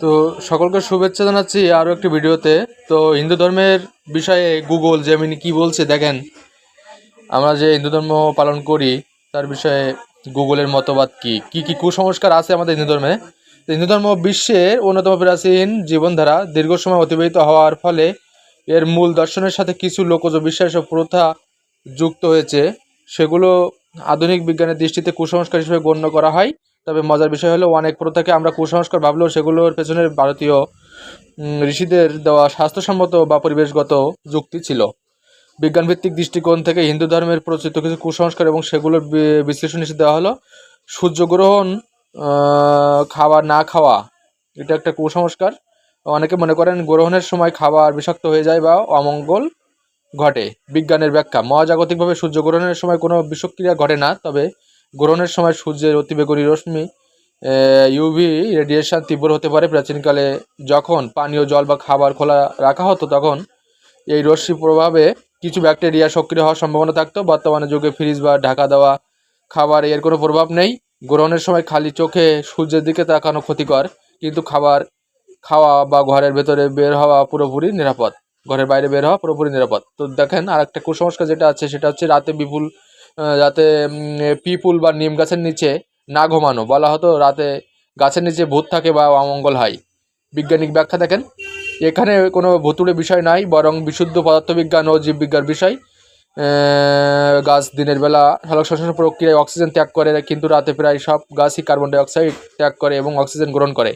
তো সকলকে শুভেচ্ছা জানাচ্ছি আরও একটি ভিডিওতে। তো হিন্দু ধর্মের বিষয়ে গুগল জেমিনি কি বলছে দেখেন। আমরা যে হিন্দু ধর্ম পালন করি, তার বিষয়ে গুগলের মতবাদ কি? কি কি কুসংস্কার আছে আমাদের হিন্দু ধর্মে? হিন্দু ধর্ম বিশ্বের অন্যতম প্রাচীন জীবনধারা দীর্ঘ সময় অতিবাহিত হওয়ার ফলে এর মূল দর্শনের সাথে কিছু লোকজ বিশ্বাস ও প্রথা যুক্ত হয়েছে। সেগুলো আধুনিক বিজ্ঞানের দৃষ্টিতে কুসংস্কার হিসেবে গণ্য করা হয়। তবে মজার বিষয় হলো অনেক প্রথাকে আমরা কুসংস্কার ভাবলেও সেগুলোর পেছনের ভারতীয় ঋষিদের দেওয়া স্বাস্থ্যসম্মত বা পরিবেশগত যুক্তি ছিল। বিজ্ঞানভিত্তিক দৃষ্টিকোণ থেকে হিন্দু ধর্মের প্রচলিত কিছু কুসংস্কার এবং সেগুলোর বিশ্লেষণ হিসেবে দেওয়া হলো, সূর্যগ্রহণ খাবার না খাওয়া, এটা একটা কুসংস্কার। অনেকে মনে করেন গ্রহণের সময় খাবার বিষাক্ত হয়ে যায় বা অমঙ্গল ঘটে। বিজ্ঞানের ব্যাখ্যা, মহাজাগতিকভাবে সূর্যগ্রহণের সময় কোনো বিষক্রিয়া ঘটে না, তবে গ্রহণের সময় সূর্যের অতিবেগুনি রশ্মি ইউভি রেডিয়েশন তীব্র হতে পারে। প্রাচীনকালে যখন পানীয় জল বা খাবার খোলা রাখা হতো, তখন এই রশ্মি প্রভাবে কিছু ব্যাকটেরিয়া সক্রিয় হওয়ার সম্ভাবনা থাকতো। বর্তমানে যুগে ফ্রিজ বা ঢাকা দেওয়া খাবার এর কোনো প্রভাব নেই। গ্রহণের সময় খালি চোখে সূর্যের দিকে তাকানো ক্ষতিকর, কিন্তু খাবার খাওয়া বা ঘরের ভেতরে বের হওয়া পুরোপুরি নিরাপদ। ঘরের বাইরে বের হওয়া পুরোপুরি নিরাপদ। তো দেখেন আর একটা কুসংস্কার যেটা আছে, সেটা হচ্ছে রাতে বিপুল রাতে পিপুল বা নিম গাছের নিচে না ঘুমানো। বলা হতো রাতে গাছের নিচে ভূত থাকে বা অমঙ্গল হয়। বিজ্ঞানিক ব্যাখ্যা দেখেন, এখানে কোনো ভুতুড়ে বিষয় নাই, বরং বিশুদ্ধ পদার্থবিজ্ঞান ও জীববিজ্ঞান বিষয়। গাছ দিনের বেলা সালোক সংশ্লেষণ প্রক্রিয়ায় অক্সিজেন ত্যাগ করে, কিন্তু রাতে প্রায় সব গাছই কার্বন ডাই অক্সাইড ত্যাগ করে এবং অক্সিজেন গ্রহণ করে।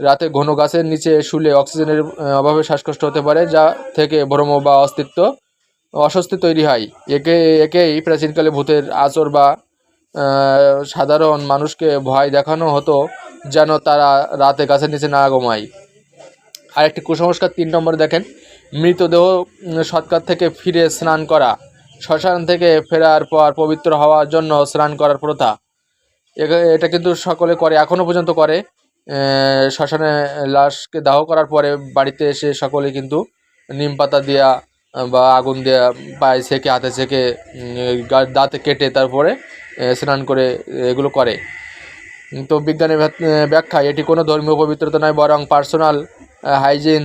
রাতে ঘন গাছের নিচে শুলে অক্সিজেনের অভাবে শ্বাসকষ্ট হতে পারে, যা থেকে ভ্রম বা অস্তিত্ব অস্বস্তি তৈরি হয়। একে, একেই প্রাচীনকালে ভূতের আচর বা সাধারণ মানুষকে ভয় দেখানো হতো যেন তারা রাতে গাছের নিচে না ঘুমায়। আরেকটি কুসংস্কার তিন নম্বরে দেখেন, মৃতদেহ সৎকার থেকে ফিরে স্নান করা, শ্মশান থেকে ফেরার পর পবিত্র হওয়ার জন্য স্নান করার প্রথা। এটা কিন্তু সকলে করে এখনও পর্যন্ত করে। শ্মশানে লাশকে দাহ করার পরে বাড়িতে এসে সকলে কিন্তু নিম পাতা দেওয়া বা আগুন দেওয়া পায়ে সেকে হাতে উম, দাঁতে কেটে তারপরে স্নান করে এগুলো করে। তো বিজ্ঞানের ব্যাখ্যা এটি কোনো ধর্মীয় পবিত্রতা নয় বরং পার্সোনাল হাইজিন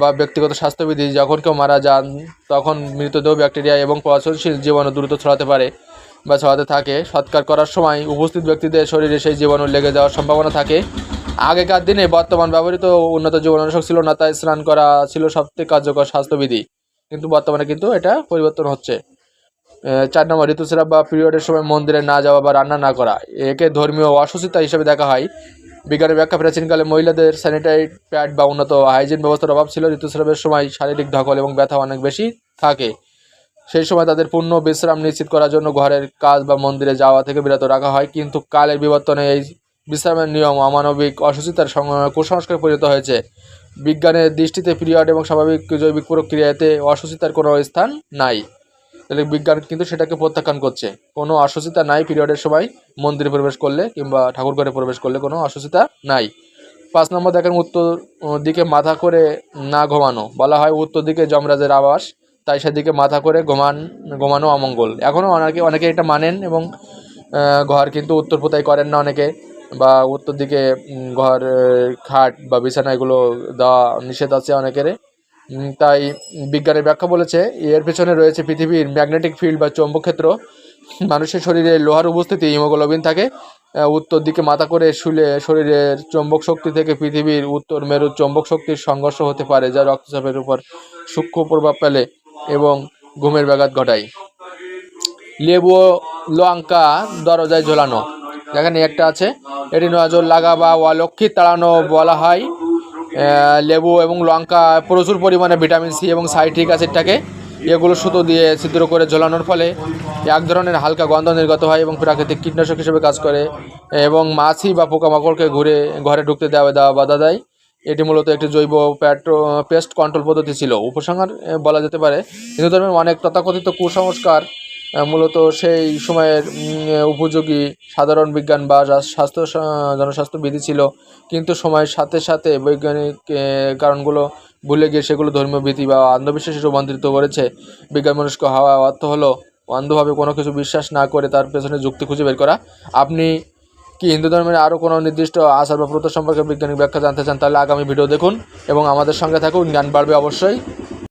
বা ব্যক্তিগত স্বাস্থ্যবিধি। যখন কেউ মারা যান তখন মৃতদেহ ব্যাকটেরিয়া এবং পচনশীল জীবাণু দ্রুত ছড়াতে পারে বা ছড়াতে থাকে। সৎকার করার সময় উপস্থিত ব্যক্তিদের শরীরে সেই জীবাণু লেগে যাওয়ার সম্ভাবনা থাকে। আগেকার দিনে বর্তমান ব্যবহৃত উন্নত জীবাণুনাশক ছিল না তাই স্নান করা ছিল সবথেকে কার্যকর স্বাস্থ্যবিধি। কিন্তু বর্তমানে কিন্তু এটা পরিবর্তন হচ্ছে। চার নম্বর, ঋতুস্রাব বা পিরিয়ডের সময় মন্দিরে না যাওয়া বা রান্না না করা, একে ধর্মীয় অসুস্থতা হিসেবে দেখা হয়। বিজ্ঞানের ব্যাখ্যা প্রাচীনকালে মহিলাদের স্যানিটারি প্যাড বা উন্নত হাইজিন ব্যবস্থার অভাব ছিল। ঋতুস্রাবের সময় শারীরিক ধকল এবং ব্যথা অনেক বেশি থাকে। সেই সময় তাদের পূর্ণ বিশ্রাম নিশ্চিত করার জন্য ঘরের কাজ বা মন্দিরে যাওয়া থেকে বিরত রাখা হয়। কিন্তু কালের বিবর্তনে এই বিশ্রামের নিয়ম অমানবিক অসুস্থতার সং- কুসংস্কারে পরিণত হয়েছে। বিজ্ঞানের দৃষ্টিতে পিরিয়ড এবং স্বাভাবিক জৈবিক প্রক্রিয়াতে অসুস্থতার কোনো স্থান নাই। তাহলে বিজ্ঞান কিন্তু সেটাকে প্রত্যাখ্যান করছে। কোনো অসুস্থতা নাই পিরিয়ডের সময়, মন্দিরে প্রবেশ করলে কিংবা ঠাকুর ঘরে প্রবেশ করলে কোনো অসুস্থতা নাই। পাঁচ নম্বর দেখেন উত্তর দিকে মাথা করে না ঘুমানো। বলা হয় উত্তর দিকে যমরাজের আবাস, তাই সেদিকে মাথা করে ঘুমান, ঘুমানো অমঙ্গল। এখনও অনেকে অনেকে এটা মানেন এবং ঘর কিন্তু উত্তর করেন না অনেকে। বা উত্তর দিকে ঘর খাট বা বিছানা এগুলো দেওয়া নিষেধ আছে অনেকের তাই বিজ্ঞানের ব্যাখ্যা বলেছে, এর পেছনে রয়েছে পৃথিবীর ম্যাগনেটিক ফিল্ড বা চৌম্বক ক্ষেত্র মানুষের শরীরে লোহার উপস্থিতি, হিমোগ্লোবিন থাকে উত্তর দিকে মাথা করে শুলে শরীরের চৌম্বক শক্তি থেকে পৃথিবীর উত্তর মেরুর চৌম্বক শক্তির সংঘর্ষ হতে পারে, যা রক্তচাপের উপর সূক্ষ্ম প্রভাব ফেলে এবং ঘুমের ব্যাঘাত ঘটায়। লেবু লঙ্কা দরজায় ঝোলানো। দেখেন একটা আছে। এটি নজর লাগা বা অলক্ষিত তাড়ানো বলা হয়। লেবু এবং লঙ্কা প্রচুর পরিমাণে ভিটামিন সি এবং সাইট্রিক অ্যাসিড থাকে। এগুলো সুতো দিয়ে ছিদ্র করে ঝোলানোর ফলে এক ধরনের হালকা গন্ধ নির্গত হয় এবং প্রাকৃতিক কীটনাশক হিসেবে কাজ করে। এবং মাছি বা পোকামাকড়কে ঘুরে, ঘরে ঢুকতে দেওয়া দেওয়া বাধা দেয়। এটি মূলত একটি জৈব প্যাট্রো পেস্ট কন্ট্রোল পদ্ধতি ছিল। উপসংহার বলা যেতে পারে। হিন্দু ধর্মের অনেক তথাকথিত কুসংস্কার মূলত সেই সময়ের উপযোগী সাধারণ বিজ্ঞান বা স্বাস্থ্য জনস্বাস্থ্য বিধি ছিল। কিন্তু সময়ের সাথে সাথে বৈজ্ঞানিক কারণগুলো ভুলে গিয়ে সেগুলো ধর্মীয় ভীতি বা অন্ধবিশ্বাসে রূপান্তরিত করেছে। বিজ্ঞান মনস্ক হওয়া অর্থ হলো, অন্ধভাবে কোনো কিছু বিশ্বাস না করে তার পেছনে যুক্তি খুঁজে বের করা। আপনি কি হিন্দু ধর্মের আরও কোনো নির্দিষ্ট আচার বা প্রথা সম্পর্কে বৈজ্ঞানিক ব্যাখ্যা জানতে চান, তাহলে আগামী ভিডিও দেখুন এবং আমাদের সঙ্গে থাকুন। জ্ঞান বাড়বে অবশ্যই।